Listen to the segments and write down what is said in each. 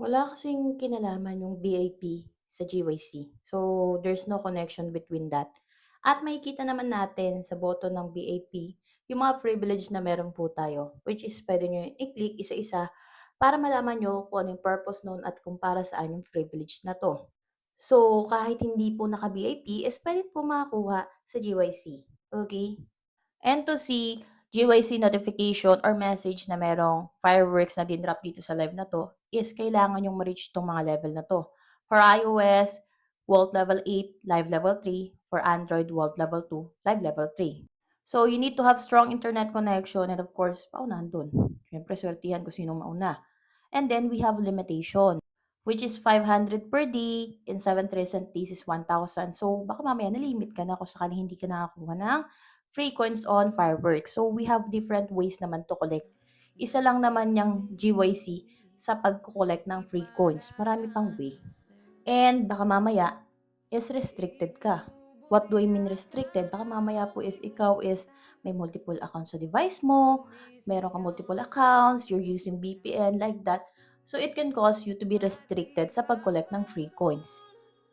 Wala kasing kinalaman yung VIP sa GYC. So, there's no connection between that. At makikita naman natin sa button ng VIP yung mga privilege na meron po tayo, which is puwede niyo yung i-click isa-isa para malaman niyo kung ano yung purpose nun at kung para saan yung privilege na 'to. So, kahit hindi po naka-VIP is puwede po makakuha sa GYC, okey? And to see GYC notification or message na merong fireworks na din-drop dito sa live na 'to, is kailangan niyong ma-reach 'tong mga level na 'to. For iOS, Vault level 8, Live level 3. For Android, Vault level 2, Live level 3. So, you need to have strong internet connection and of course, paunahan dun. Siyempre swertehan kung sinong mauna. And then we have limitation, which is 500 per day, in 7 recent days is 1,000. So, baka mamaya na-limit ka na kung sakaling hindi ka nakakakuha ng free coins on fireworks. So, we have different ways naman to collect. Isa lang naman yang GYC sa pagko-collect ng free coins. Marami pang way. And baka mamaya is restricted ka. What do I mean restricted? Baka mamaya po is ikaw is may multiple accounts sa device mo, meron kang multiple accounts, you're using VPN, like that. So, it can cause you to be restricted sa pag-collect ng free coins.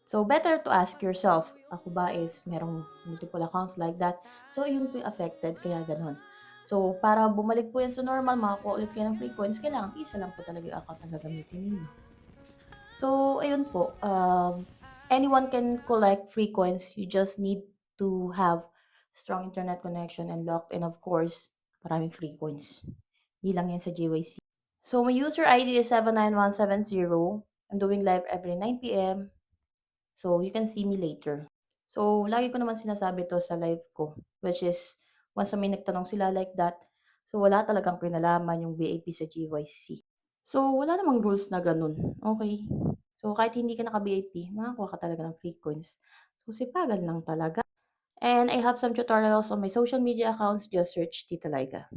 So, better to ask yourself, ako ba is merong multiple accounts like that? So, yun po affected kaya gano'n. So, para bumalik po yan sa normal, makakuha ulit kayo ng free coins, kailangan isa lang po talaga yung account na gagamitin ninyo. So, ayun po, um, anyone can collect free coins, you just need to have strong internet connection and locked and of course, maraming free coins. Di lang yan sa GYC. So, my user ID is 79170. I'm doing live every 9 PM. So, you can see me later. So, lagi ko naman sinasabi 'to sa live ko, which is once may nagtanong sila like that, so wala talagang kinalaman yung VIP sa GYC. So, wala namang rules na gano'n, okey? So, kahit hindi ka naka-VIP, makakuha ka talaga ng free coins. So, sipagan lang talaga. And I have some tutorials on my social media accounts, just search Tita Liza.